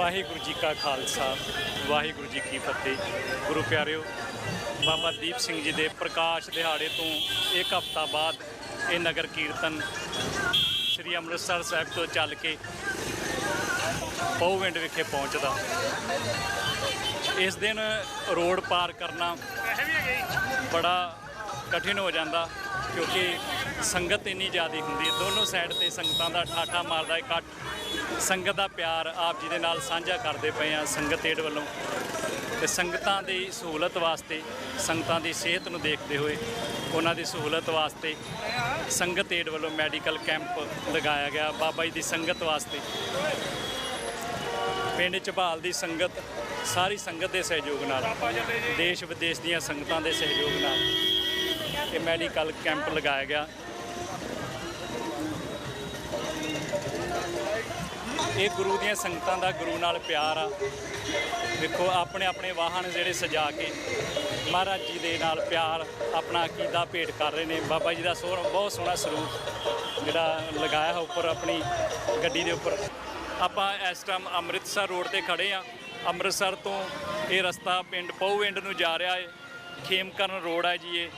ਵਾਹਿਗੁਰੂ ਜੀ ਕਾ ਖਾਲਸਾ, ਵਾਹਿਗੁਰੂ ਜੀ ਕੀ ਫਤਿਹ। ਗੁਰੂ ਪਿਆਰਿਓ, ਬਾਬਾ ਦੀਪ ਸਿੰਘ ਜੀ ਦੇ ਪ੍ਰਕਾਸ਼ ਦਿਹਾੜੇ ਤੋਂ ਇੱਕ ਹਫ਼ਤਾ ਬਾਅਦ ਇਹ ਨਗਰ ਕੀਰਤਨ ਸ੍ਰੀ ਅੰਮ੍ਰਿਤਸਰ ਸਾਹਿਬ ਤੋਂ ਚੱਲ ਕੇ ਪਉਵਿੰਡ ਵਿਖੇ ਪਹੁੰਚਦਾ। ਇਸ ਦਿਨ ਰੋਡ ਪਾਰ ਕਰਨਾ ਬੜਾ ਕਠਿਨ ਹੋ ਜਾਂਦਾ। ਕਿਉਂਕਿ ਸੰਗਤ ਇੰਨੀ ਜ਼ਿਆਦੀ ਹੁੰਦੀ ਹੈ। ਦੋਨੋਂ ਸਾਈਡ ਤੇ ਸੰਗਤਾਂ ਦਾ ਠਾਠਾ ਮਾਰਦਾ ਇਕੱਠ ਸੰਗਤ ਦਾ ਪਿਆਰ ਆਪ ਜੀ ਦੇ ਨਾਲ ਸਾਂਝਾ ਕਰਦੇ ਪਏ ਆ ਸੰਗਤ ਏਡ ਵੱਲੋਂ। ਤੇ ਸੰਗਤਾਂ ਦੀ ਸਹੂਲਤ ਵਾਸਤੇ, ਸੰਗਤਾਂ ਦੀ ਸਿਹਤ ਨੂੰ ਦੇਖਦੇ ਹੋਏ ਉਹਨਾਂ ਦੀ ਸਹੂਲਤ ਵਾਸਤੇ ਸੰਗਤ ਏਡ ਵੱਲੋਂ ਮੈਡੀਕਲ ਕੈਂਪ ਲਗਾਇਆ ਗਿਆ। ਬਾਬਾ ਜੀ ਦੀ ਸੰਗਤ ਵਾਸਤੇ ਪਿੰਡ ਝਬਾਲ ਦੀ ਸੰਗਤ, ਸਾਰੀ ਸੰਗਤ ਦੇ ਸਹਿਯੋਗ ਨਾਲ ਦੇਸ਼ ਵਿਦੇਸ਼ ਦੀਆਂ ਸੰਗਤਾਂ ਦੇ ਸਹਿਯੋਗ ਨਾਲ ਇਹ ਮੈਡੀਕਲ ਕੈਂਪ ਲਗਾਇਆ ਗਿਆ। ਇਹ ਗੁਰੂ ਦੀਆਂ ਸੰਗਤਾਂ ਦਾ ਗੁਰੂ ਨਾਲ ਪਿਆਰ ਆ। ਦੇਖੋ, ਆਪਣੇ ਆਪਣੇ ਵਾਹਨ ਜਿਹੜੇ ਸਜਾ ਕੇ ਮਹਾਰਾਜ ਜੀ ਦੇ ਨਾਲ ਪਿਆਰ, ਆਪਣਾ ਅਕੀਦਾ ਭੇਟ ਕਰ ਰਹੇ ਨੇ। ਬਾਬਾ ਜੀ ਦਾ ਸੋਹਣਾ ਬਹੁਤ ਸੋਹਣਾ ਸਰੂਪ ਜਿਹੜਾ ਲਗਾਇਆ ਹੈ ਉੱਪਰ ਆਪਣੀ ਗੱਡੀ ਦੇ ਉੱਪਰ। ਆਪਾਂ ਇਸ ਟਾਈਮ ਅੰਮ੍ਰਿਤਸਰ ਰੋਡ ਤੇ ਖੜੇ ਆ ਅੰਮ੍ਰਿਤਸਰ ਤੋਂ ਇਹ ਰਸਤਾ ਪਿੰਡ ਪਉਵਿੰਡ ਨੂੰ ਜਾ ਰਿਹਾ ਹੈ ਖੇਮਕਰਨ ਰੋਡ ਹੈ ਜੀ ਇਹ।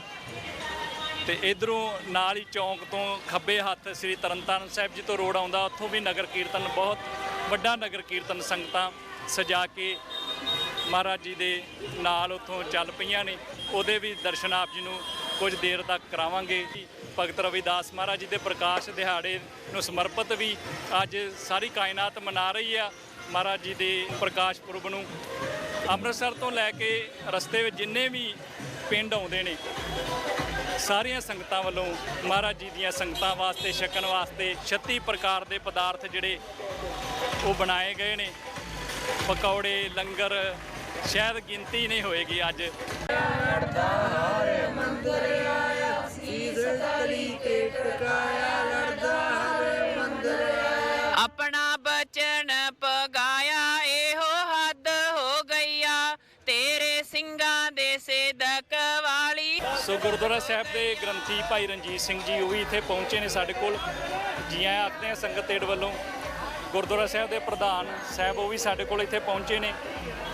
ਤੇ ਇਧਰੋਂ ਨਾਲ ਹੀ ਚੌਂਕ ਤੋਂ ਖੱਬੇ ਹੱਥ ਸ੍ਰੀ ਤਰਨਤਾਰਨ ਸਾਹਿਬ ਜੀ ਤੋਂ ਰੋਡ ਆਉਂਦਾ, ਉੱਥੋਂ ਵੀ ਨਗਰ ਕੀਰਤਨ, ਬਹੁਤ ਵੱਡਾ ਨਗਰ ਕੀਰਤਨ ਸੰਗਤਾਂ ਸਜਾ ਕੇ ਮਹਾਰਾਜ ਜੀ ਦੇ ਨਾਲ ਉੱਥੋਂ ਚੱਲ ਪਈਆਂ ਨੇ। ਉਹਦੇ ਵੀ ਦਰਸ਼ਨ ਆਪ ਜੀ ਨੂੰ ਕੁਝ ਦੇਰ ਤੱਕ ਕਰਾਵਾਂਗੇ। ਭਗਤ ਰਵਿਦਾਸ ਮਹਾਰਾਜ ਜੀ ਦੇ ਪ੍ਰਕਾਸ਼ ਦਿਹਾੜੇ ਨੂੰ ਸਮਰਪਿਤ ਵੀ ਅੱਜ ਸਾਰੀ ਕਾਇਨਾਤ ਮਨਾ ਰਹੀ ਆ। ਮਹਾਰਾਜ ਜੀ ਦੇ ਪ੍ਰਕਾਸ਼ ਪੁਰਬ ਨੂੰ ਅੰਮ੍ਰਿਤਸਰ ਤੋਂ ਲੈ ਕੇ ਰਸਤੇ ਵਿੱਚ ਜਿੰਨੇ ਵੀ ਪਿੰਡ ਆਉਂਦੇ ਨੇ ਸਾਰੀਆਂ ਸੰਗਤਾਂ ਵੱਲੋਂ ਮਹਾਰਾਜ ਜੀ ਦੀਆਂ ਸੰਗਤਾਂ ਵਾਸਤੇ, ਛਕਣ ਵਾਸਤੇ 36 ਪ੍ਰਕਾਰ ਦੇ ਪਦਾਰਥ ਜਿਹੜੇ ਉਹ ਬਣਾਏ ਗਏ ਨੇ। ਪਕੌੜੇ, ਲੰਗਰ, ਸ਼ਾਇਦ ਗਿਣਤੀ ਨਹੀਂ ਹੋਏਗੀ ਅੱਜ। ਆਪਣਾ ਗੁਰਦੁਆਰਾ ਸਾਹਿਬ ਦੇ ਗ੍ਰੰਥੀ ਭਾਈ ਰਣਜੀਤ ਸਿੰਘ ਜੀ, ਉਹ ਵੀ ਇੱਥੇ ਪਹੁੰਚੇ ਨੇ ਸਾਡੇ ਕੋਲ। ਜੀ ਆਇਆਂ ਆਖਦੇ ਆ ਸੰਗਤ ਏਡ ਵੱਲੋਂ। ਗੁਰਦੁਆਰਾ ਸਾਹਿਬ ਦੇ ਪ੍ਰਧਾਨ ਸਾਹਿਬ ਉਹ ਵੀ ਸਾਡੇ ਕੋਲ ਇੱਥੇ ਪਹੁੰਚੇ ਨੇ।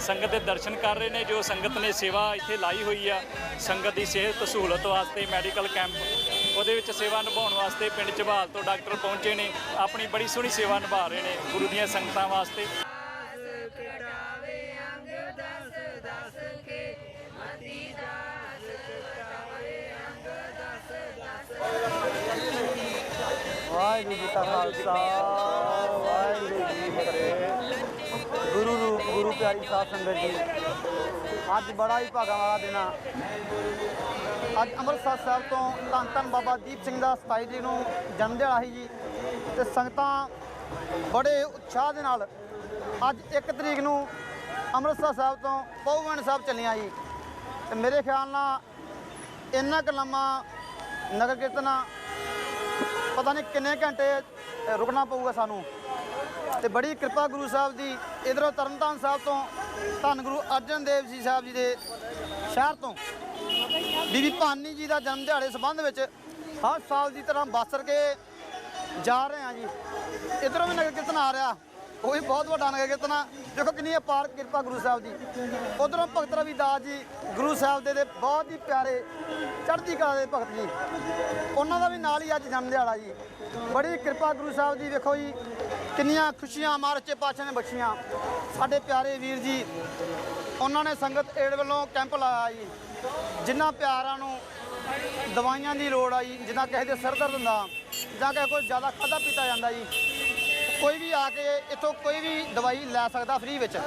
ਸੰਗਤ ਦੇ ਦਰਸ਼ਨ ਕਰ ਰਹੇ ਨੇ, ਜੋ ਸੰਗਤ ਨੇ ਸੇਵਾ ਇੱਥੇ ਲਾਈ ਹੋਈ ਆ। ਸੰਗਤ ਦੀ ਸਿਹਤ ਸਹੂਲਤ ਵਾਸਤੇ ਮੈਡੀਕਲ ਕੈਂਪ, ਉਹਦੇ ਵਿੱਚ ਸੇਵਾ ਨਿਭਾਉਣ ਵਾਸਤੇ ਪਿੰਡ ਝਬਾਲ ਤੋਂ ਡਾਕਟਰ ਪਹੁੰਚੇ ਨੇ। ਆਪਣੀ ਬੜੀ ਸੋਹਣੀ ਸੇਵਾ ਨਿਭਾ ਰਹੇ ਨੇ ਗੁਰੂ ਦੀਆਂ ਸੰਗਤਾਂ ਵਾਸਤੇ। ਕਾ ਖਾਲਸਾ, ਵਾਹਿਗੁਰੂ ਜੀ ਫਤਿਹ। ਗੁਰੂ ਰੂਪ, ਗੁਰੂ ਪਿਆਰੀ ਸਾਧ ਸੰਗਤ ਜੀ, ਅੱਜ ਬੜਾ ਹੀ ਭਾਗਾਂ ਵਾਲਾ ਦਿਨ ਆ। ਅੱਜ ਅੰਮ੍ਰਿਤਸਰ ਸਾਹਿਬ ਤੋਂ ਧੰਨ ਧੰਨ ਬਾਬਾ ਦੀਪ ਸਿੰਘ ਦਾ 27 ਤਰੀਕ ਨੂੰ ਜਨਮ ਦਿਹਾੜਾ ਸੀ ਜੀ, ਤੇ ਸੰਗਤਾਂ ਬੜੇ ਉਤਸ਼ਾਹ ਦੇ ਨਾਲ ਅੱਜ 1 ਤਰੀਕ ਨੂੰ ਅੰਮ੍ਰਿਤਸਰ ਸਾਹਿਬ ਤੋਂ ਪਉਵਨ ਸਾਹਿਬ ਚੱਲੀਆਂ ਜੀ। ਤੇ ਮੇਰੇ ਖਿਆਲ ਨਾਲ ਇੰਨਾ ਕੁ ਲੰਮਾ ਨਗਰ ਕੀਰਤਨ ਪਤਾ ਨਹੀਂ ਕਿੰਨੇ ਘੰਟੇ ਰੁਕਣਾ ਪਊਗਾ ਸਾਨੂੰ। ਤੇ ਬੜੀ ਕਿਰਪਾ ਗੁਰੂ ਸਾਹਿਬ ਦੀ, ਇਧਰੋਂ ਤਰਨਤਾਰਨ ਸਾਹਿਬ ਤੋਂ ਧੰਨ ਗੁਰੂ ਅਰਜਨ ਦੇਵ ਜੀ ਸਾਹਿਬ ਜੀ ਦੇ ਸ਼ਹਿਰ ਤੋਂ। ਬੀਬੀ ਭਾਨੀ ਜੀ ਦਾ ਜਨਮ ਦਿਹਾੜੇ ਸੰਬੰਧ ਵਿੱਚ ਹਰ ਸਾਲ ਦੀ ਤਰ੍ਹਾਂ ਬਾਸਰ ਕੇ ਜਾ ਰਹੇ ਹਾਂ ਜੀ। ਇਧਰੋਂ ਵੀ ਨਗਰ ਕੀਰਤਨ ਆ ਰਿਹਾ। ਉਹ ਵੀ ਬਹੁਤ ਵੱਡਾ ਨਗਰ ਕੀਰਤਨ ਦੇਖੋ ਕਿੰਨੀ ਅਪਾਰ ਕਿਰਪਾ ਗੁਰੂ ਸਾਹਿਬ ਦੀ। ਉਧਰੋਂ ਭਗਤ ਰਵਿਦਾਸ ਜੀ ਗੁਰੂ ਸਾਹਿਬ ਦੇ ਦੇ ਬਹੁਤ ਹੀ ਪਿਆਰੇ ਚੜ੍ਹਦੀ ਕਲਾ ਦੇ ਭਗਤ ਜੀ। ਉਹਨਾਂ ਦਾ ਵੀ ਨਾਲ ਹੀ ਅੱਜ ਜਨਮ ਦਿਹਾੜਾ ਜੀ। ਬੜੀ ਕਿਰਪਾ ਗੁਰੂ ਸਾਹਿਬ ਦੀ, ਵੇਖੋ ਜੀ, ਕਿੰਨੀਆਂ ਖੁਸ਼ੀਆਂ ਮਾਰਚੇ ਪਾਤਸ਼ਾਹ ਨੇ ਬਖਸ਼ੀਆਂ। ਸਾਡੇ ਪਿਆਰੇ ਵੀਰ ਜੀ, ਉਹਨਾਂ ਨੇ ਸੰਗਤ ਏਡ ਵੱਲੋਂ ਕੈਂਪ ਲਾਇਆ ਜੀ। ਜਿਨ੍ਹਾਂ ਪਿਆਰਾਂ ਨੂੰ ਦਵਾਈਆਂ ਦੀ ਲੋੜ ਆ ਜੀ ਜਿੱਦਾਂ ਕਿਸੇ ਦੇ ਸਿਰ ਦਰਦ ਹੁੰਦਾ, ਜਾਂ ਕਿਸੇ ਕੋਲ ਜ਼ਿਆਦਾ ਖਾਦਾ ਪੀਤਾ ਜਾਂਦਾ ਜੀ। ਕੋਈ ਵੀ ਆ ਕੇ ਇੱਥੋਂ ਕੋਈ ਵੀ ਦਵਾਈ ਲੈ ਸਕਦਾ ਫ੍ਰੀ ਵਿੱਚ।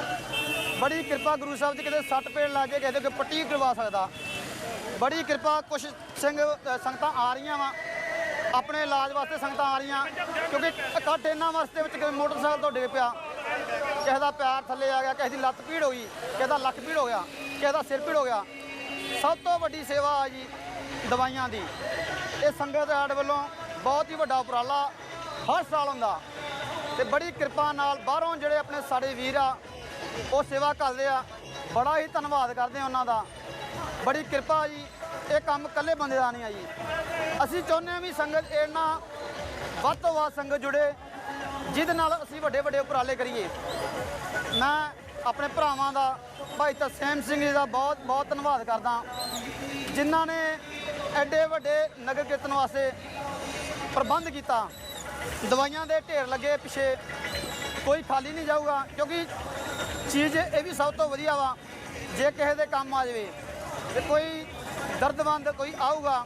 ਬੜੀ ਕਿਰਪਾ ਗੁਰੂ ਸਾਹਿਬ ਦੀ ਕਿਤੇ ਸੱਟ ਪੇੜ ਲਾ ਕੇ ਕਿਸੇ ਦੇ ਕੋਈ ਪੱਟੀ ਕਰਵਾ ਸਕਦਾ। ਬੜੀ ਕਿਰਪਾ, ਕੁਛ ਸਿੰਘ ਸੰਗਤਾਂ ਆ ਰਹੀਆਂ ਵਾ। ਆਪਣੇ ਇਲਾਜ ਵਾਸਤੇ ਸੰਗਤਾਂ ਆ ਰਹੀਆਂ, ਕਿਉਂਕਿ ਇਕੱਠ ਇਹਨਾਂ ਵਾਸਤੇ ਵਿੱਚ ਕਿਸੇ ਮੋਟਰਸਾਈਕਲ ਤੋਂ ਡਿੱਗ ਪਿਆ। ਕਿਸੇ ਦਾ ਪੈਰ ਥੱਲੇ ਆ ਗਿਆ, ਕਿਸੇ ਦੀ ਲੱਤ ਪੀੜ ਹੋ ਗਈ ਕਿਸੇ ਦਾ ਲੱਕ ਪੀੜ ਹੋ ਗਿਆ, ਕਿਸੇ ਦਾ ਸਿਰ ਪੀੜ ਹੋ ਗਿਆ। ਸਭ ਤੋਂ ਵੱਡੀ ਸੇਵਾ ਆ ਜੀ ਦਵਾਈਆਂ ਦੀ। ਇਹ ਸੰਗਤ ਆੜ ਵੱਲੋਂ ਬਹੁਤ ਹੀ ਵੱਡਾ ਉਪਰਾਲਾ ਹਰ ਸਾਲ ਹੁੰਦਾ। ਤੇ ਬੜੀ ਕਿਰਪਾ ਨਾਲ ਬਾਹਰੋਂ ਜਿਹੜੇ ਆਪਣੇ ਸਾਡੇ ਵੀਰ ਆ, ਉਹ ਸੇਵਾ ਕਰਦੇ ਆ। ਬੜਾ ਹੀ ਧੰਨਵਾਦ ਕਰਦੇ ਆ ਉਹਨਾਂ ਦਾ। ਬੜੀ ਕਿਰਪਾ ਜੀ, ਇਹ ਕੰਮ ਇਕੱਲੇ ਬੰਦੇ ਦਾ ਨਹੀਂ ਆ ਜੀ। ਅਸੀਂ ਚਾਹੁੰਦੇ ਹਾਂ ਵੀ ਸੰਗਤ ਇਹ ਵੱਧ ਤੋਂ ਵੱਧ ਸੰਗਤ ਜੁੜੇ, ਜਿਹਦੇ ਨਾਲ ਅਸੀਂ ਵੱਡੇ ਵੱਡੇ ਉਪਰਾਲੇ ਕਰੀਏ। ਮੈਂ ਆਪਣੇ ਭਰਾਵਾਂ ਦਾ, ਭਾਈ ਤਰਸੇਮ ਸਿੰਘ ਜੀ ਦਾ ਬਹੁਤ ਬਹੁਤ ਧੰਨਵਾਦ ਕਰਦਾ। ਜਿਨ੍ਹਾਂ ਨੇ ਐਡੇ ਵੱਡੇ ਨਗਰ ਕੀਰਤਨ ਵਾਸਤੇ ਪ੍ਰਬੰਧ ਕੀਤਾ। ਦਵਾਈਆਂ ਦੇ ਢੇਰ ਲੱਗੇ ਪਿੱਛੇ। ਕੋਈ ਖਾਲੀ ਨਹੀਂ ਜਾਊਗਾ, ਕਿਉਂਕਿ ਚੀਜ਼ ਇਹ ਵੀ ਸਭ ਤੋਂ ਵਧੀਆ ਵਾ, ਜੇ ਕਿਸੇ ਦੇ ਕੰਮ ਆ ਜਾਵੇ, ਤੇ ਕੋਈ ਦਰਦਵੰਦ ਕੋਈ ਆਊਗਾ,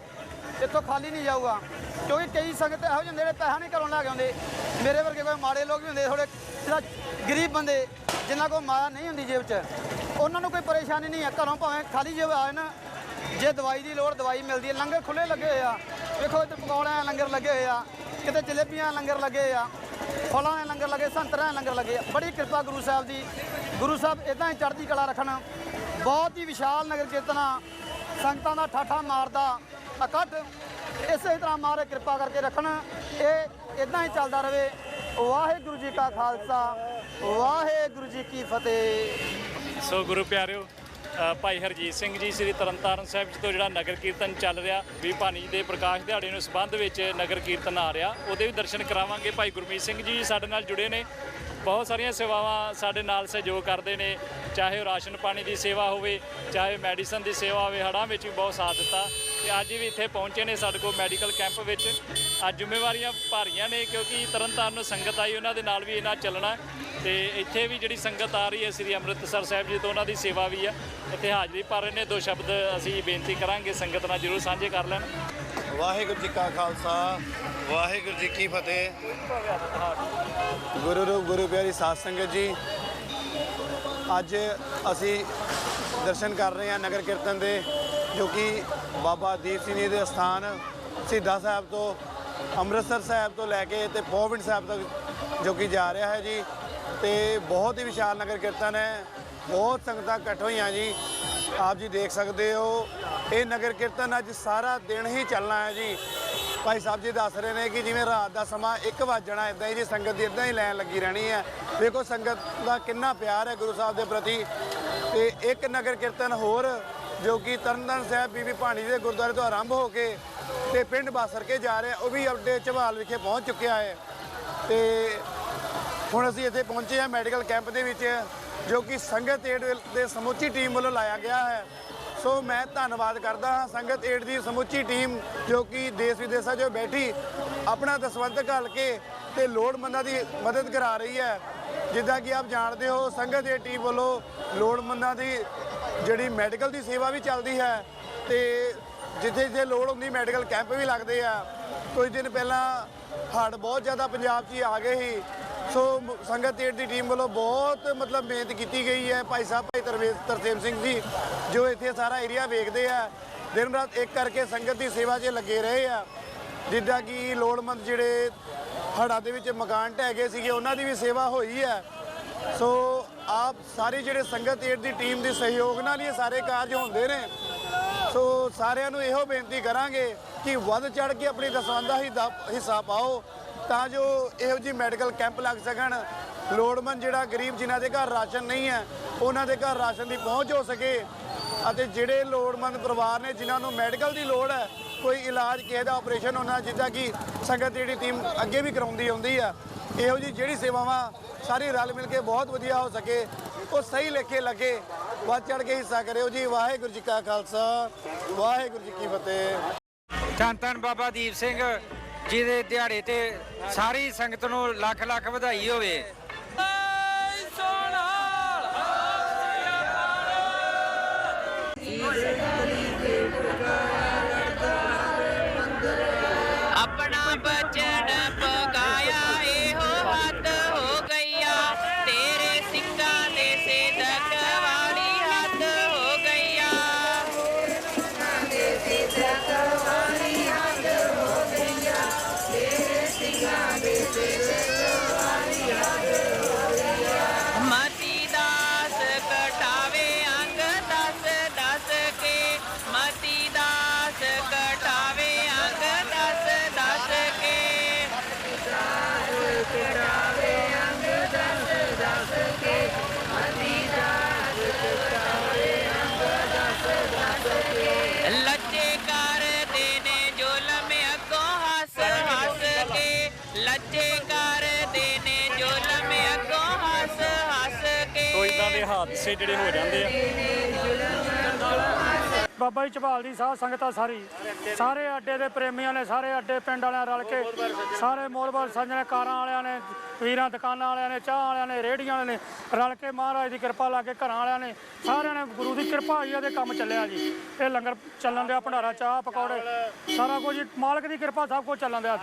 ਇੱਥੋਂ ਖਾਲੀ ਨਹੀਂ ਜਾਊਗਾ। ਕਿਉਂਕਿ ਕਈ ਸੰਗਤ ਇਹੋ ਜਿਹੇ ਹੁੰਦੇ ਜਿਹੜੇ ਪੈਸਾ ਨਹੀਂ ਘਰੋਂ ਲੈ ਕੇ ਆਉਂਦੇ। ਮੇਰੇ ਵਰਗੇ ਕੋਈ ਮਾੜੇ ਲੋਕ ਵੀ ਹੁੰਦੇ ਥੋੜੇ ਜਿਹੜਾ ਗਰੀਬ ਬੰਦੇ, ਜਿਨ੍ਹਾਂ ਕੋਲ ਮਾਇਆ ਨਹੀਂ ਹੁੰਦੀ ਜੇਬ 'ਚ, ਉਹਨਾਂ ਨੂੰ ਕੋਈ ਪਰੇਸ਼ਾਨੀ ਨਹੀਂ ਹੈ। ਘਰੋਂ ਭਾਵੇਂ ਖਾਲੀ ਜੇਬ ਆਏ ਨਾ ਜੇ ਦਵਾਈ ਦੀ ਲੋੜ ਦਵਾਈ ਮਿਲਦੀ ਹੈ, ਲੰਗਰ ਖੁੱਲੇ ਲੱਗੇ ਹੋਏ ਆ। ਵੇਖੋ, ਇੱਥੇ ਪਕੌੜਿਆਂ ਦੇ ਲੰਗਰ ਲੱਗੇ ਹੋਏ ਆ, ਕਿਤੇ ਜਲੇਬੀਆਂ ਲੰਗਰ ਲੱਗੇ ਆ, ਫਲਾਂ ਦੇ ਲੰਗਰ ਲੱਗੇ, ਸੰਤਰਿਆਂ ਲੰਗਰ ਲੱਗੇ ਆ। ਬੜੀ ਕਿਰਪਾ ਗੁਰੂ ਸਾਹਿਬ ਦੀ। ਗੁਰੂ ਸਾਹਿਬ ਇਦਾਂ ਹੀ ਚੜ੍ਹਦੀ ਕਲਾ ਰੱਖਣ। ਬਹੁਤ ਹੀ ਵਿਸ਼ਾਲ ਨਗਰ ਕੀਰਤਨ ਸੰਗਤਾਂ ਦਾ ਠਾਠਾ ਮਾਰਦਾ, ਇਕੱਠ ਇਸੇ ਤਰ੍ਹਾਂ ਮਾਰੇ ਕਿਰਪਾ ਕਰਕੇ ਰੱਖਣ। ਇਹ ਇਦਾਂ ਹੀ ਚੱਲਦਾ ਰਹੇ। ਵਾਹਿਗੁਰੂ ਜੀ ਕਾ ਖਾਲਸਾ, ਵਾਹਿਗੁਰੂ ਜੀ ਕੀ ਫਤਿਹ। ਸੋ ਗੁਰੂ ਪਿਆਰਿਓ ਭਾਈ ਹਰਜੀਤ ਸਿੰਘ ਜੀ, ਸ੍ਰੀ ਤਰਨਤਾਰਨ ਸਾਹਿਬ ਜੀ ਤੋਂ ਜਿਹੜਾ ਨਗਰ ਕੀਰਤਨ ਚੱਲ ਰਿਹਾ, ਵੀ ਭਾਨੀ ਦੇ ਪ੍ਰਕਾਸ਼ ਦਿਹਾੜੇ ਨੂੰ ਸੰਬੰਧ ਵਿੱਚ ਨਗਰ ਕੀਰਤਨ ਆ ਰਿਹਾ, ਉਹਦੇ ਵੀ ਦਰਸ਼ਨ ਕਰਾਵਾਂਗੇ। ਭਾਈ ਗੁਰਮੀਤ ਸਿੰਘ ਜੀ ਸਾਡੇ ਨਾਲ ਜੁੜੇ ਨੇ। ਬਹੁਤ ਸਾਰੀਆਂ ਸੇਵਾਵਾਂ ਸਾਡੇ ਨਾਲ ਸਹਿਯੋਗ ਕਰਦੇ ਨੇ। ਚਾਹੇ ਉਹ ਰਾਸ਼ਨ ਪਾਣੀ ਦੀ ਸੇਵਾ ਹੋਵੇ, ਚਾਹੇ ਮੈਡੀਸਨ ਦੀ ਸੇਵਾ ਹੋਵੇ, ਹੜ੍ਹਾਂ ਵਿੱਚ ਵੀ ਬਹੁਤ ਸਾਥ ਦਿੱਤਾ। ਤੇ ਅੱਜ ਵੀ ਇੱਥੇ ਪਹੁੰਚੇ ਨੇ ਸਾਡੇ ਕੋਲ ਮੈਡੀਕਲ ਕੈਂਪ ਵਿੱਚ। ਅੱਜ ਜ਼ਿੰਮੇਵਾਰੀਆਂ ਭਾਰੀਆਂ ਨੇ ਕਿਉਂਕਿ ਤਰਨਤਾਰਨ ਨੂੰ ਸੰਗਤ ਆਈ, ਉਹਨਾਂ ਦੇ ਨਾਲ ਵੀ ਇਹਨਾਂ ਚੱਲਣਾ ਹੈ। ਤੇ ਇੱਥੇ ਵੀ ਜਿਹੜੀ ਸੰਗਤ ਆ ਰਹੀ ਹੈ, ਸ੍ਰੀ ਅੰਮ੍ਰਿਤਸਰ ਸਾਹਿਬ ਜੀ ਤੋਂ ਉਹਨਾਂ ਦੀ ਸੇਵਾ ਵੀ ਆ ਇੱਥੇ ਹਾਜ਼ਰੀ ਭਰ ਰਹੇ ਨੇ, ਦੋ ਸ਼ਬਦ ਅਸੀਂ ਬੇਨਤੀ ਕਰਾਂਗੇ, ਸੰਗਤ ਨਾਲ ਜਰੂਰ ਸਾਂਝੇ ਕਰ ਲੈਣ। ਵਾਹਿਗੁਰੂ ਜੀ ਕਾ ਖਾਲਸਾ, ਵਾਹਿਗੁਰੂ ਜੀ ਕੀ ਫਤਿਹ। ਗੁਰੂ ਰੂਪ ਗੁਰੂ ਪਿਆਰੀ ਸਾਧ ਸੰਗਤ ਜੀ, ਅੱਜ ਅਸੀਂ ਦਰਸ਼ਨ ਕਰ ਰਹੇ ਹਾਂ ਨਗਰ ਕੀਰਤਨ ਦੇ। ਜੋ ਕਿ ਬਾਬਾ ਦੀਪ ਸਿੰਘ ਜੀ ਦੇ ਸਥਾਨ ਸਿੱਧਾ ਸਾਹਿਬ ਤੋਂ ਅੰਮ੍ਰਿਤਸਰ ਸਾਹਿਬ ਤੋਂ ਲੈ ਕੇ ਤੇ ਪੋਵਿੰਡ ਸਾਹਿਬ ਤੱਕ ਜੋ ਕਿ ਜਾ ਰਿਹਾ ਹੈ ਜੀ। ਤੇ ਬਹੁਤ ਹੀ ਵਿਸ਼ਾਲ ਨਗਰ ਕੀਰਤਨ ਹੈ। ਬਹੁਤ ਸੰਗਤਾਂ ਇਕੱਠ ਹੋਈਆਂ ਜੀ। ਆਪ ਜੀ ਦੇਖ ਸਕਦੇ ਹੋ, ਇਹ ਨਗਰ ਕੀਰਤਨ ਅੱਜ ਸਾਰਾ ਦਿਨ ਹੀ ਚੱਲਣਾ ਹੈ ਜੀ। ਭਾਈ ਸਾਹਿਬ ਜੀ ਦੱਸ ਰਹੇ ਨੇ ਕਿ ਜਿਵੇਂ ਰਾਤ ਦਾ ਸਮਾਂ 1 ਵਜਣਾ ਇਦਾਂ ਹੀ ਜੀ ਸੰਗਤ ਦੀ ਇਦਾਂ ਹੀ ਲਾਈਨ ਲੱਗੀ ਰਹਿਣੀ ਹੈ। ਦੇਖੋ ਸੰਗਤ ਦਾ ਕਿੰਨਾ ਪਿਆਰ ਹੈ ਗੁਰੂ ਸਾਹਿਬ ਦੇ ਪ੍ਰਤੀ। ਤੇ ਇੱਕ ਨਗਰ ਕੀਰਤਨ ਹੋਰ ਜੋ ਕਿ ਤਰਨਤਾਰਨ ਸਾਹਿਬ ਬੀਬੀ ਭਾਣੀ ਦੇ ਗੁਰਦੁਆਰੇ ਤੋਂ ਆਰੰਭ ਹੋ ਕੇ ਤੇ ਪਿੰਡ ਬਾਸਰ ਕੇ ਜਾ ਰਿਹਾ, ਉਹ ਵੀ ਅੱਡੇ ਝਵਾਲ ਵਿਖੇ ਪਹੁੰਚ ਚੁੱਕਿਆ ਹੈ। ਤੇ ਹੁਣ ਅਸੀਂ ਇੱਥੇ ਪਹੁੰਚੇ ਹਾਂ ਮੈਡੀਕਲ ਕੈਂਪ ਦੇ ਵਿੱਚ, ਜੋ ਕਿ ਸੰਗਤ ਏਡ ਦੇ ਸਮੁੱਚੀ ਟੀਮ ਵੱਲੋਂ ਲਾਇਆ ਗਿਆ ਹੈ। ਸੋ ਮੈਂ ਧੰਨਵਾਦ ਕਰਦਾ ਹਾਂ ਸੰਗਤ ਏਡ ਦੀ ਸਮੁੱਚੀ ਟੀਮ, ਜੋ ਕਿ ਦੇਸ਼ ਵਿਦੇਸ਼ਾਂ 'ਚੋਂ ਬੈਠੀ ਆਪਣਾ ਦਸਵੰਧ ਘੱਲ ਕੇ ਤੇ ਲੋੜਵੰਦਾਂ ਦੀ ਮਦਦ ਕਰਾ ਰਹੀ ਹੈ। ਜਿੱਦਾਂ ਕਿ ਆਪ ਜਾਣਦੇ ਹੋ, ਸੰਗਤ ਏਡ ਟੀਮ ਵੱਲੋਂ ਲੋੜਵੰਦਾਂ ਦੀ ਜਿਹੜੀ ਮੈਡੀਕਲ ਦੀ ਸੇਵਾ ਵੀ ਚੱਲਦੀ ਹੈ ਤੇ ਜਿੱਥੇ ਜਿੱਥੇ ਲੋੜ ਹੁੰਦੀ ਮੈਡੀਕਲ ਕੈਂਪ ਵੀ ਲੱਗਦੇ ਆ। ਕੁਝ ਦਿਨ ਪਹਿਲਾਂ ਹੜ੍ਹ ਬਹੁਤ ਜ਼ਿਆਦਾ ਪੰਜਾਬ 'ਚ ਹੀ ਆ ਗਏ ਸੀ। ਸੋ ਸੰਗਤ ਏਡ ਦੀ ਟੀਮ ਵੱਲੋਂ ਬਹੁਤ ਮਤਲਬ ਮਿਹਨਤ ਕੀਤੀ ਗਈ ਹੈ। ਭਾਈ ਸਾਹਿਬ, ਭਾਈ ਤਰਵੇ, ਤਰਸੇਮ ਸਿੰਘ ਜੀ, ਜੋ ਇੱਥੇ ਸਾਰਾ ਏਰੀਆ ਵੇਖਦੇ ਆ। ਦਿਨ ਰਾਤ ਇੱਕ ਕਰਕੇ ਸੰਗਤ ਦੀ ਸੇਵਾ 'ਚ ਲੱਗੇ ਰਹੇ ਆ। ਜਿੱਦਾਂ ਕਿ ਲੋੜਵੰਦ ਜਿਹੜੇ ਹੜ੍ਹਾਂ ਦੇ ਵਿੱਚ ਮਕਾਨ ਢਹਿ ਗਏ ਸੀਗੇ, ਉਹਨਾਂ ਦੀ ਵੀ ਸੇਵਾ ਹੋਈ ਹੈ। ਸੋ ਆਪ ਸਾਰੀ ਜਿਹੜੇ ਸੰਗਤ ਏਡ ਦੀ ਟੀਮ ਦੇ ਸਹਿਯੋਗ ਨਾਲ ਹੀ ਇਹ ਸਾਰੇ ਕਾਰਜ ਹੁੰਦੇ ਨੇ। ਸੋ ਸਾਰਿਆਂ ਨੂੰ ਇਹੋ ਬੇਨਤੀ ਕਰਾਂਗੇ ਕਿ ਵੱਧ ਚੜ ਕੇ ਆਪਣੀ ਦਸਵੰਧ ਦਾ ਹਿੱਸਾ ਪਾਓ ਤਾਂ ਜੋ ਇਹੋ ਜਿਹੀ ਮੈਡੀਕਲ ਕੈਂਪ ਲੱਗ ਸਕਣ। ਲੋੜਵੰਦ ਜਿਹੜਾ ਗਰੀਬ ਜਿਨ੍ਹਾਂ ਦੇ ਘਰ ਰਾਸ਼ਨ ਨਹੀਂ ਹੈ, ਉਹਨਾਂ ਦੇ ਘਰ ਰਾਸ਼ਨ ਦੀ ਪਹੁੰਚ ਹੋ ਸਕੇ ਅਤੇ ਜਿਹੜੇ ਲੋੜਵੰਦ ਪਰਿਵਾਰ ਨੇ ਜਿਨ੍ਹਾਂ ਨੂੰ ਮੈਡੀਕਲ ਦੀ ਲੋੜ ਹੈ ਕੋਈ ਇਲਾਜ, ਕਿਸੇ ਦਾ ਆਪਰੇਸ਼ਨ ਹੋਣਾ, ਜਿੱਦਾਂ ਕਿ ਸੰਗਤ ਦੀ ਜਿਹੜੀ ਟੀਮ ਅੱਗੇ ਵੀ ਕਰਾਉਂਦੀ ਆਉਂਦੀ ਆ, ਇਹੋ ਜਿਹੀ ਜਿਹੜੀ ਸੇਵਾਵਾਂ ਸਾਰੀ ਰਲ ਮਿਲ ਕੇ ਬਹੁਤ ਵਧੀਆ ਹੋ ਸਕੇ, ਉਹ ਸਹੀ ਲੇਖੇ ਲੱਗੇ, ਵੱਧ ਚੜ ਕੇ ਹਿੱਸਾ ਕਰਿਓ ਜੀ। ਵਾਹਿਗੁਰੂ ਜੀ ਕਾ ਖਾਲਸਾ, ਵਾਹਿਗੁਰੂ ਜੀ ਕੀ ਫਤਿਹ। ਧੰਨ ਧੰਨ ਬਾਬਾ ਦੀਪ ਸਿੰਘ ਜੀ ਦੇ ਦਿਹਾੜੇ ਤੇ ਸਾਰੀ ਸੰਗਤ ਨੂੰ ਲੱਖ ਲੱਖ ਵਧਾਈ ਹੋਵੇ। ਹਾਦਸੇ ਜਿਹੜੇ ਹੋ ਜਾਂਦੇ ਆ। ਬਾਬਾ ਜੀ ਝਬਾਲ ਦੀ ਸਾਧ ਸੰਗਤ ਆ ਸਾਰੀ। ਸਾਰੇ ਅੱਡੇ ਦੇ ਪ੍ਰੇਮੀਆਂ ਨੇ ਸਾਰੇ ਅੱਡੇ ਪਿੰਡ ਵਾਲਿਆਂ ਰਲ ਕੇ ਸਾਰੇ ਮੋਲਬਾਲ ਸਾਂਝਣੇ ਕਾਰਾਂ ਵਾਲਿਆਂ ਨੇ ਵੀਰਾਂ ਦੁਕਾਨਾਂ ਵਾਲਿਆਂ ਨੇ ਚਾਹ ਵਾਲਿਆਂ ਨੇ ਰੇਹੜੀਆਂ ਵਾਲਿਆਂ ਨੇ ਰਲ ਕੇ ਮਹਾਰਾਜ ਦੀ ਕਿਰਪਾ ਲਾ ਕੇ ਘਰਾਂ ਵਾਲਿਆਂ ਨੇ ਸਾਰਿਆਂ ਨੇ ਗੁਰੂ ਦੀ ਕਿਰਪਾ ਹੋਈ ਇਹਦੇ ਕੰਮ ਚੱਲਿਆ ਜੀ। ਇਹ ਲੰਗਰ ਚੱਲਣ ਦਿਆ ਭੰਡਾਰਾ ਚਾਹ ਪਕੌੜੇ ਸਾਰਾ ਕੁਝ ਮਾਲਕ ਦੀ ਕਿਰਪਾ ਸਭ ਕੁਝ ਚੱਲਣ ਦਿਆ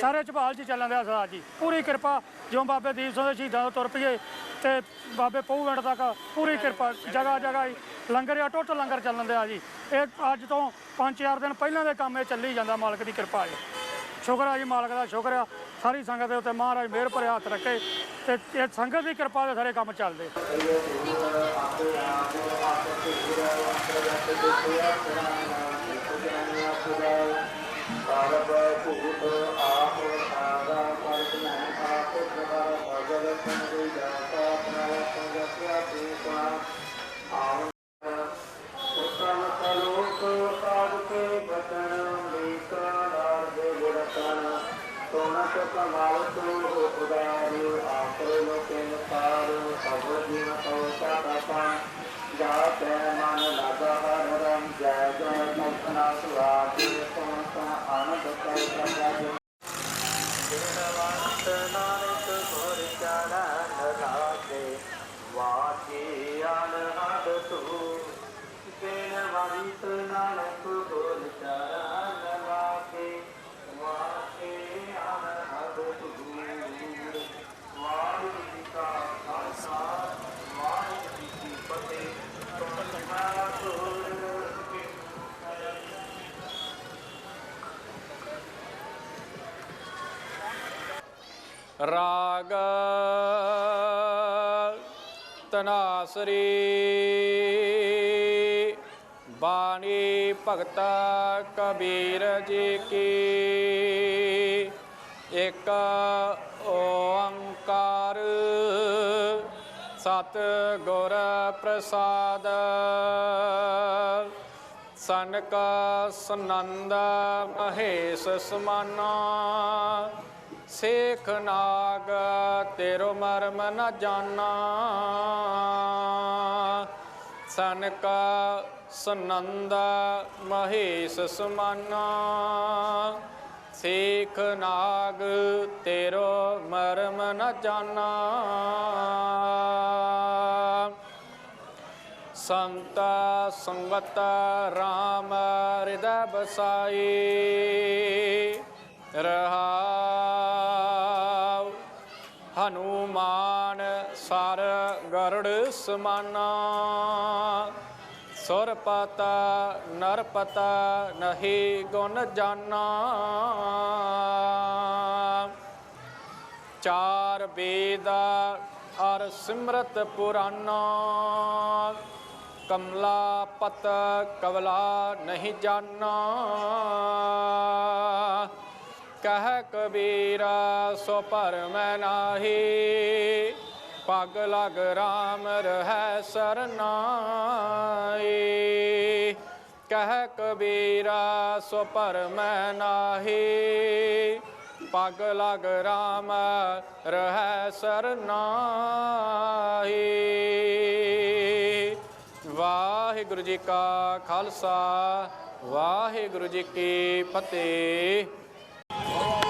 ਸਾਰੇ ਝਬਾਲ ਜੀ ਚੱਲਣ ਦਿਆ ਸਦਾ ਜੀ। ਪੂਰੀ ਕਿਰਪਾ ਜਿਉਂ ਬਾਬੇ ਦੀਪ ਸਿੰਘ ਦੇ ਸ਼ਹੀਦਾਂ ਤੋਂ ਤੁਰ ਪਈਏ ਤੇ ਬਾਬੇ ਪਹੂਗੰਡ ਤੱਕ ਪੂਰੀ ਕਿਰਪਾ ਜਗ੍ਹਾ ਹੀ। ਲੰਗਰ ਆ ਟੋਟਲ ਲੰਗਰ ਚੱਲਣ ਦਿਆ ਜੀ। ਇਹ ਅੱਜ ਤੋਂ 5-4 ਦਿਨ ਪਹਿਲਾਂ ਦੇ ਕੰਮ ਇਹ ਚੱਲੀ ਜਾਂਦਾ ਮਾਲਕ ਦੀ ਕਿਰਪਾ ਹੈ ਸ਼ੁਕਰ ਆ ਜੀ ਮਾਲਕ ਦਾ ਸ਼ੁਕਰ ਆ। ਸਾਰੀ ਸੰਗਤ ਦੇ ਉੱਤੇ ਮਹਾਰਾਜ ਮਿਹਰ ਭਰੇ ਹੱਥ ਰੱਖੇ ਤੇ ਇਹ ਸੰਗਤ ਦੀ ਕਿਰਪਾ ਦੇ ਸਾਰੇ ਕੰਮ ਚੱਲਦੇ। ਰਾਗ ਤਨਾਸਰੀ ਬਾਣੀ ਭਗਤ ਕਬੀਰ ਜੀ ਕੀ ਇੱਕ ਓੰਕਾਰ ਸਤ ਗੁਰ ਪ੍ਰਸਾਦ ਸਨਕ ਸਨੰਦ ਮਹੇਸ਼ ਸਮਾਨਾ ਸੇਖ ਨਾਗ, ਤੇਰੋ ਮਰਮ ਨ ਜਾਣਾ। ਸਨਕ ਸੁਨੰਦ ਮਹੇਸ਼ ਸੁਮਾਨਾ। ਸੇਖ ਨਾਗ, ਤੇਰੋ ਮਰਮ ਨ ਜਾਣਾ। ਸੰਤ ਸੰਵਤ ਰਾਮ ਹਿਰਦੈ ਬਸਾਈ ਰਹਾਉ ਹਨੂਮਾਨ ਸਰ ਗਰੜ ਸਮਾਨਾ। ਸੁਰਪਤ ਨਰਪਤ ਨਹੀਂ ਗੁਣ ਜਾਨਾ। ਚਾਰ ਵੇਦ ਅਰ ਸਿਮਰਤ ਪੁਰਾਨਾ। ਕਮਲਾ ਪਤ ਕਵਲਾ ਨਹੀਂ ਜਾਨਾ। ਕਹਿ ਕਬੀਰਾ, ਸੋ ਭਰਮੈ ਨਾਹੀ। ਪਗ ਲਗ RAM ਰਹਿ ਸਰਨਾਈ ਕਹਿ ਕਬੀਰਾ, ਸੋ ਭਰਮੈ ਨਾਹੀ। ਪਗ ਲਗ RAM ਰਹਿ ਸਰਨਾਈ ਵਾਹਿਗੁਰੂ ਜੀ ਕਾ ਖਾਲਸਾ, ਵਾਹਿਗੁਰੂ ਜੀ ਕੀ ਫਤਿਹ।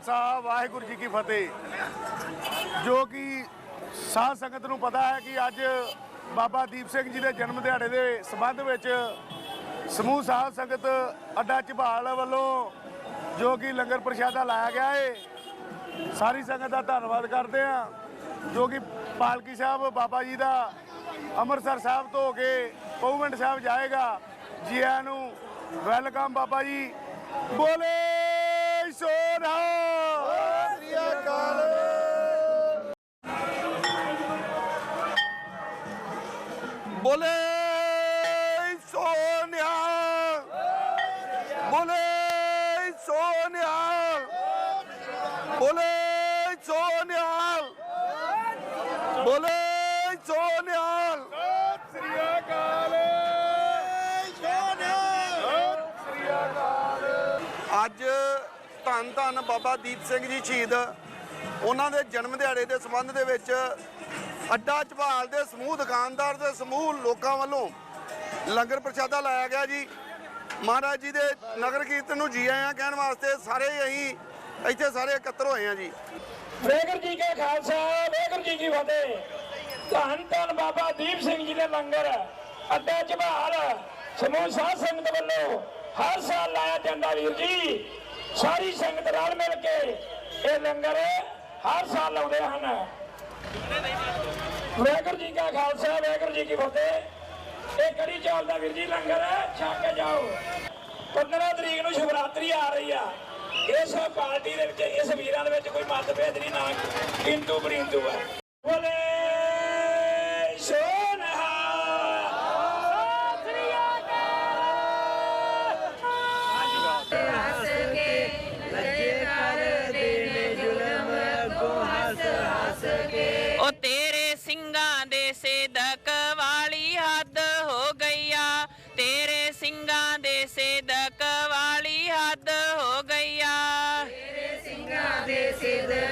ਖਾਲਸਾ, ਵਾਹਿਗੁਰੂ ਜੀ ਕੀ ਫਤਿਹ। ਜੋ ਕਿ ਸਾਧ ਸੰਗਤ ਨੂੰ ਪਤਾ ਹੈ ਕਿ ਅੱਜ ਬਾਬਾ ਦੀਪ ਸਿੰਘ ਜੀ ਦੇ ਜਨਮ ਦਿਹਾੜੇ ਦੇ ਸੰਬੰਧ ਵਿੱਚ ਸਮੂਹ ਸਾਧ ਸੰਗਤ ਅੱਡਾ ਝਬਾਲ ਵੱਲੋਂ ਜੋ ਕਿ ਲੰਗਰ ਪ੍ਰਸ਼ਾਦਾ ਲਾਇਆ ਗਿਆ ਹੈ ਸਾਰੀ ਸੰਗਤ ਦਾ ਧੰਨਵਾਦ ਕਰਦੇ ਹਾਂ। ਜੋ ਕਿ ਪਾਲਕੀ ਸਾਹਿਬ, ਬਾਬਾ ਜੀ ਦਾ ਅੰਮ੍ਰਿਤਸਰ ਸਾਹਿਬ ਤੋਂ ਹੋ ਕੇ ਪਉਵੰਡ ਸਾਹਿਬ ਜਾਏਗਾ, ਜੀ ਆਇਆਂ ਨੂੰ ਵੈਲਕਮ ਬਾਬਾ ਜੀ। ਬੋਲੇ ਸੋਨਾ ਸ੍ਰੀ ਬੋਲੇ ਸੋਨਿਆ ਬੋਲੇ ਸੋਨਿਆ ਬੋਲੇ ਸੋਨਿਆ ਬੋਲੇ ਸੋਨਿਆ ਅੱਜ ਧੰਨ ਧੰਨ ਬਾਬਾ ਦੀਪ ਸਿੰਘ ਜੀ ਸ਼ਹੀਦ। ਉਹਨਾਂ ਦੇ ਜਨਮ ਦਿਹਾੜੇ ਦੇ ਸੰਬੰਧ ਦੇ ਵਿੱਚ ਅੱਡਾ ਝਬਾਲ ਦੇ ਸਮੂਹ, ਦੁਕਾਨਦਾਰ ਦੇ ਸਮੂਹ, ਲੋਕਾਂ ਵੱਲੋਂ ਲੰਗਰ ਪ੍ਰਸ਼ਾਦਾ ਲਾਇਆ ਗਿਆ ਜੀ। ਮਹਾਰਾਜ ਜੀ ਦੇ ਨਗਰ ਕੀਰਤਨ ਨੂੰ ਜੀ ਆਇਆਂ ਕਹਿਣ ਵਾਸਤੇ ਸਾਰੇ ਅਸੀਂ ਇੱਥੇ ਸਾਰੇ ਇਕੱਤਰ ਹੋਏ ਹਾਂ ਜੀ। ਵਾਹਿਗੁਰੂ ਜੀ ਕਾ ਖਾਲਸਾ, ਵਾਹਿਗੁਰੂ ਜੀ ਕੀ ਫਤਿਹ। ਧੰਨ ਧੰਨ ਬਾਬਾ ਦੀਪ ਸਿੰਘ ਜੀ ਦੇ ਲੰਗਰ, ਅੱਡਾ ਝਬਾਲ, ਸਮੂਹ ਸਾਧ ਸੰਗਤ ਵੱਲੋਂ ਹਰ ਸਾਲ ਲਾਇਆ ਜਾਂਦਾ ਵੀਰ ਜੀ। ਸਾਰੀ ਸੰਗਤ ਰਲ ਮਿਲ ਕੇ ਇਹ ਲੰਗਰ ਹਰ ਸਾਲ ਲਾਉਂਦੇ ਹਨ। ਵਾਹਿਗੁਰੂ ਜੀ ਕਾ ਖਾਲਸਾ, ਵਾਹਿਗੁਰੂ ਜੀ ਕੀ ਫਤਿਹ। ਇਹ ਕੜੀ ਚੌਲ ਦਾ ਵੀਰ ਜੀ ਲੰਗਰ ਹੈ, ਛਕ ਕੇ ਜਾਓ। 15 ਤਰੀਕ ਨੂੰ ਸ਼ਿਵਰਾਤਰੀ ਆ ਰਹੀ ਆ। ਇਸ ਪਾਰਟੀ ਦੇ ਵਿੱਚ, ਇਸ ਵੀਰਾਂ ਦੇ ਵਿੱਚ ਕੋਈ ਮਤਭੇਦ ਨਹੀਂ, ਨਾ ਕਿੰਤੂ ਬਰਿੰਤੂ ਹੈ। ਬੋਲੇ ਸੋਨਹਾ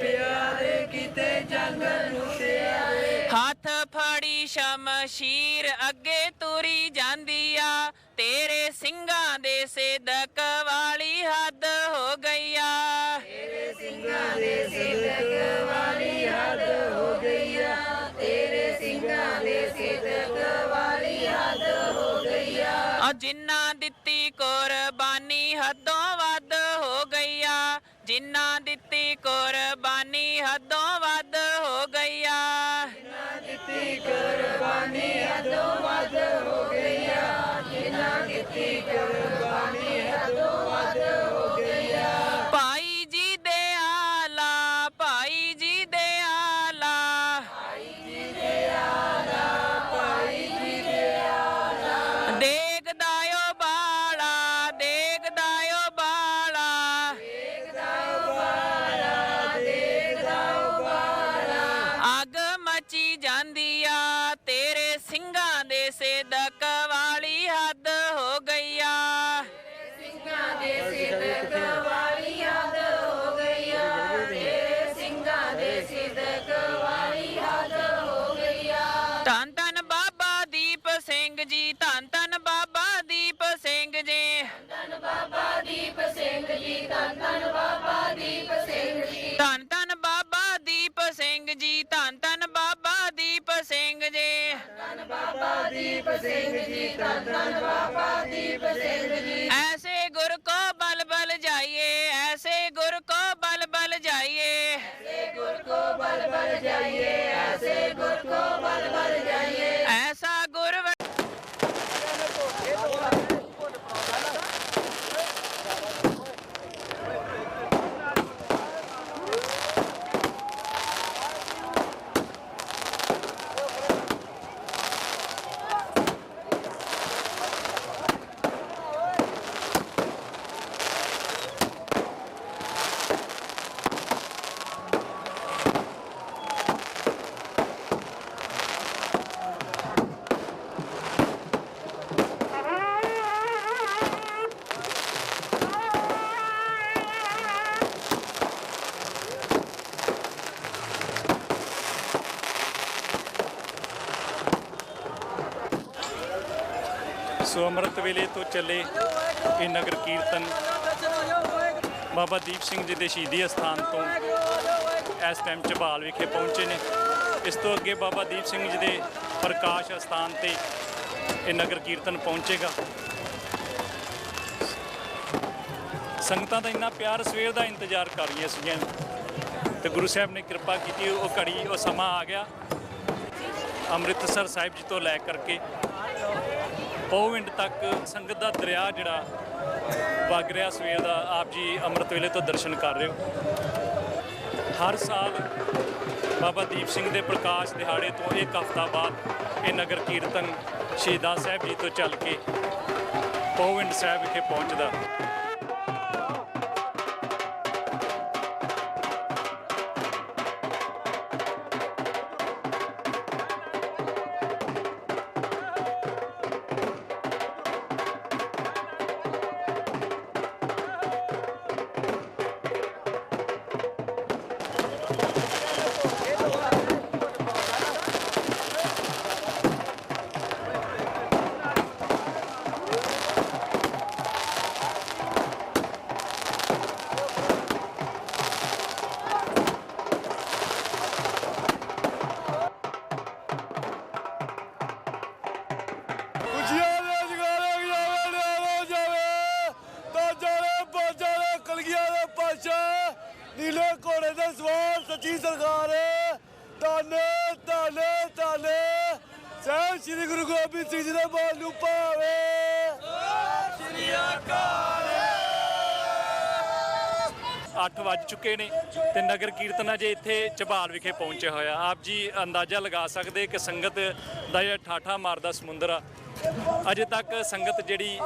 ਪਿਆਰੇ ਕੀਤੇ ਜੰਗ ਹੱਥ ਫੜੀ ਸ਼ਮਸ਼ੀਰ ਅੱਗੇ ਤੁਰੀ ਜਾਂਦੀ ਆ। ਤੇਰੇ ਸਿੰਘਾਂ ਦੇ ਸੇਦਕ ਕੁਰਬਾਨੀ ਹਦੋਂ ਵੱਧ ਹੋ ਦਿੱਤੀ ਕੁਰਬਾਨੀ ਹੱਦੋਂ ਵੱਧ ਹੋ ਗਈ ਧੰਨ ਧੰਨ ਬਾਬਾ ਦੀਪ ਸਿੰਘ ਜੀ। ਧੰਨ ਧੰਨ ਬਾਬਾ ਦੀਪ ਸਿੰਘ ਜੀ ਧੰਨ ਧੰਨ ਬਾਬਾ ਦੀਪ ਸਿੰਘ ਜੀ। ਧੰਨ ਬਾਬਾ ਦੀਪ ਸਿੰਘ ਜੀ ਧੰਨ ਧੰਨ ਬਾਬਾ ਦੀਪ ਸਿੰਘ ਜੀ। ਐਸੇ ਗੁਰ ਕੋ ਬਲ ਬਲ ਜਾਈਏ। ਐਸੇ ਗੁਰ ਕੋ ਬਲ ਬਲ ਜਾਈਏ ਐਸਾ ਗੁਰ ਵ- ਸੋ ਅੰਮ੍ਰਿਤ ਵੇਲੇ ਤੋਂ ਚੱਲੇ ਇਹ ਨਗਰ ਕੀਰਤਨ ਬਾਬਾ ਦੀਪ ਸਿੰਘ ਜੀ ਦੇ ਸ਼ਹੀਦੀ ਅਸਥਾਨ ਤੋਂ ਇਸ ਟਾਈਮ ਝਬਾਲ ਵਿਖੇ ਪਹੁੰਚੇ ਨੇ। ਇਸ ਤੋਂ ਅੱਗੇ ਬਾਬਾ ਦੀਪ ਸਿੰਘ ਜੀ ਦੇ ਪ੍ਰਕਾਸ਼ ਅਸਥਾਨ ਤੇ ਇਹ ਨਗਰ ਕੀਰਤਨ ਪਹੁੰਚੇਗਾ। ਸੰਗਤਾਂ ਦਾ ਇੰਨਾ ਪਿਆਰ, ਸਵੇਰ ਦਾ ਇੰਤਜ਼ਾਰ ਕਰ ਰਹੀਆਂ ਸੀਗੀਆਂ। ਤੇ ਗੁਰੂ ਸਾਹਿਬ ਨੇ ਕਿਰਪਾ ਕੀਤੀ, ਉਹ ਘੜੀ, ਉਹ ਸਮਾਂ ਆ ਗਿਆ। ਅੰਮ੍ਰਿਤਸਰ ਸਾਹਿਬ ਜੀ ਤੋਂ ਲੈ ਕਰਕੇ ਪੌਵਿੰਡ ਤੱਕ ਸੰਗਤ ਦਾ ਦਰਿਆ ਜਿਹੜਾ ਵਗ ਰਿਹਾ ਸਵੇਰ ਦਾ, ਆਪ ਜੀ ਅੰਮ੍ਰਿਤ ਵੇਲੇ ਤੋਂ ਦਰਸ਼ਨ ਕਰ ਰਹੇ ਹੋ। ਹਰ ਸਾਲ ਬਾਬਾ ਦੀਪ ਸਿੰਘ ਦੇ ਪ੍ਰਕਾਸ਼ ਦਿਹਾੜੇ ਤੋਂ ਇੱਕ ਹਫ਼ਤਾ ਬਾਅਦ ਇਹ ਨਗਰ ਕੀਰਤਨ ਸ਼ਹੀਦਾਂ ਸਾਹਿਬ ਜੀ ਤੋਂ ਚੱਲ ਕੇ ਪੌਵਿੰਡ ਸਾਹਿਬ ਵਿਖੇ ਪਹੁੰਚਦਾ। ਤਾਨੇ ਤਾਨੇ ਤਾਨੇ ਸਹਿਬ ਸ੍ਰੀ ਗੁਰੂ ਗੋਬਿੰਦ ਸਿੰਘ ਜੀ ਦੇ ਬਾਲ ਨੂੰ ਪਾਵੇ ਸ੍ਰੀ ਅਕਾਲ 8 ਵੱਜ ਚੁੱਕੇ ਨੇ ਤੇ ਨਗਰ ਕੀਰਤਨ ਅਜੇ ਇੱਥੇ ਚਬਾਲ ਵਿਖੇ ਪਹੁੰਚਿਆ ਹੋਇਆ। ਆਪ ਜੀ ਅੰਦਾਜ਼ਾ ਲਗਾ ਸਕਦੇ ਕਿ ਸੰਗਤ ਦਾ ਜਿਹੜਾ ਠਾਠਾ ਮਾਰਦਾ ਸਮੁੰਦਰ ਆ, ਅਜੇ ਤੱਕ ਸੰਗਤ ਜਿਹੜੀ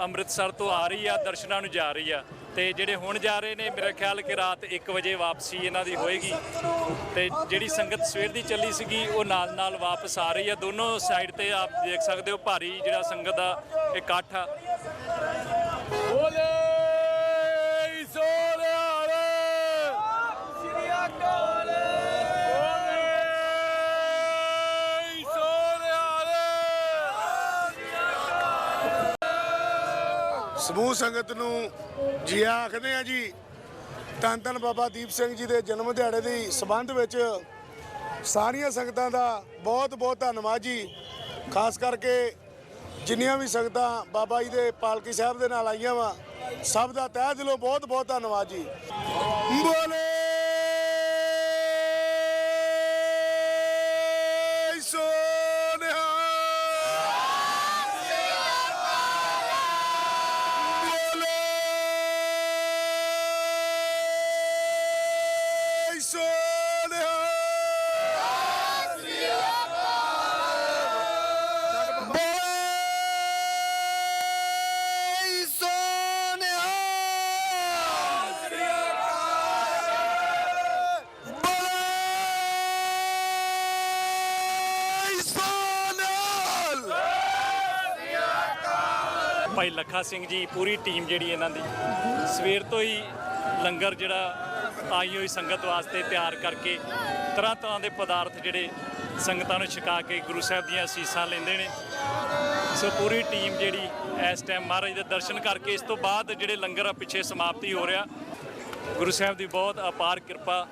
ਅੰਮ੍ਰਿਤਸਰ ਤੋਂ ਆ ਰਹੀ ਆ, ਦਰਸ਼ਨਾਂ ਨੂੰ ਜਾ ਰਹੀ ਆ। ਤੇ ਜਿਹੜੇ ਹੁਣ ਜਾ ਰਹੇ ਨੇ, ਮੇਰਾ ਖਿਆਲ ਕਿ ਰਾਤ 1 ਵਜੇ ਵਾਪਸੀ ਇਹਨਾਂ ਦੀ ਹੋਏਗੀ। ਤੇ ਜਿਹੜੀ ਸੰਗਤ ਸਵੇਰ ਦੀ ਚੱਲੀ ਸੀਗੀ, ਉਹ ਨਾਲ ਨਾਲ ਵਾਪਸ ਆ ਰਹੀ ਹੈ ਦੋਨੋਂ ਸਾਈਡ ਤੇ ਆਪ ਦੇਖ ਸਕਦੇ ਹੋ, ਭਾਰੀ ਜਿਹੜਾ ਸੰਗਤ ਦਾ ਇਕੱਠ ਆ। ਬੋਲੇ ਸੋਹਰੇ ਸ੍ਰੀ ਅਕਾਲ ਬੋਲੇ ਸਮੂਹ ਸੰਗਤ ਨੂੰ ਜੀ ਆਖਦੇ ਆ ਜੀ, ਧੰਨ ਧੰਨ ਬਾਬਾ ਦੀਪ ਸਿੰਘ ਜੀ ਦੇ ਜਨਮ ਦਿਹਾੜੇ ਦੇ ਸਬੰਧ ਵਿੱਚ ਸਾਰੀਆਂ ਸੰਗਤਾਂ ਦਾ ਬਹੁਤ ਬਹੁਤ ਧੰਨਵਾਦ ਜੀ। ਖਾਸ ਕਰਕੇ ਜਿੰਨੀਆਂ ਵੀ ਸੰਗਤਾਂ ਬਾਬਾ ਜੀ ਦੇ ਪਾਲਕੀ ਸਾਹਿਬ ਦੇ ਨਾਲ ਆਈਆਂ ਵਾ, ਸਭ ਦਾ ਤਹਿ ਦਿਲੋਂ ਬਹੁਤ ਬਹੁਤ ਧੰਨਵਾਦ ਜੀ। ਬੋਲੇ ਭਾਈ ਲੱਖਾ ਸਿੰਘ ਜੀ, ਪੂਰੀ ਟੀਮ ਜਿਹੜੀ ਇਹਨਾਂ ਦੀ। ਸਵੇਰ ਤੋਂ ਹੀ ਲੰਗਰ ਜਿਹੜਾ ਆਈ ਹੋਈ ਸੰਗਤ ਵਾਸਤੇ ਤਿਆਰ ਕਰਕੇ ਤਰ੍ਹਾਂ ਤਰ੍ਹਾਂ ਦੇ ਪਦਾਰਥ ਜਿਹੜੇ ਸੰਗਤਾਂ ਨੂੰ ਛਕਾ ਕੇ ਗੁਰੂ ਸਾਹਿਬ ਦੀਆਂ ਅਸੀਸਾਂ ਲੈਂਦੇ ਨੇ। ਸੋ ਪੂਰੀ ਟੀਮ ਜਿਹੜੀ ਇਸ ਟਾਈਮ ਮਹਾਰਾਜ ਦੇ ਦਰਸ਼ਨ ਕਰਕੇ ਇਸ ਤੋਂ ਬਾਅਦ ਜਿਹੜੇ ਲੰਗਰ ਆ, ਪਿੱਛੇ ਸਮਾਪਤੀ ਹੋ ਰਿਹਾ। ਗੁਰੂ ਸਾਹਿਬ ਦੀ ਬਹੁਤ ਅਪਾਰ ਕਿਰਪਾ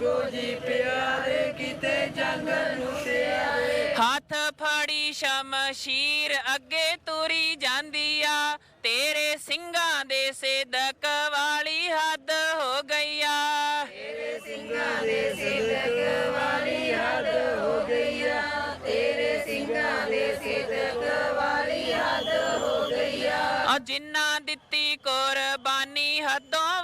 ਜੰਗ ਨੂੰ ਜੀ ਪਿਆਰੇ ਕੀਤੇ ਹੱਥ ਫੜੀ ਸ਼ਮਸ਼ੀਰ ਅੱਗੇ ਤੁਰੀ ਜਾਂਦੀ ਆ। ਤੇਰੇ ਸਿੰਘਾਂ ਦੇ ਸਿਦਕ ਵਾਲੀ ਹੱਦ ਹੋ ਗਈ ਆ। ਤੇਰੇ ਸਿੰਘਾਂ ਦੇ ਸਿਦਕ ਵਾਲੀ ਹੱਦ ਹੋ ਗਈ ਆ। ਤੇਰੇ ਸਿੰਘਾਂ ਦੇ ਸਿਦਕ ਵਾਲੀ ਹੱਦ ਹੋ ਗਈ ਆ। ਜਿੰਨਾ ਦਿੱਤੀ ਕੁਰਬਾਨੀ ਹੱਦੋਂ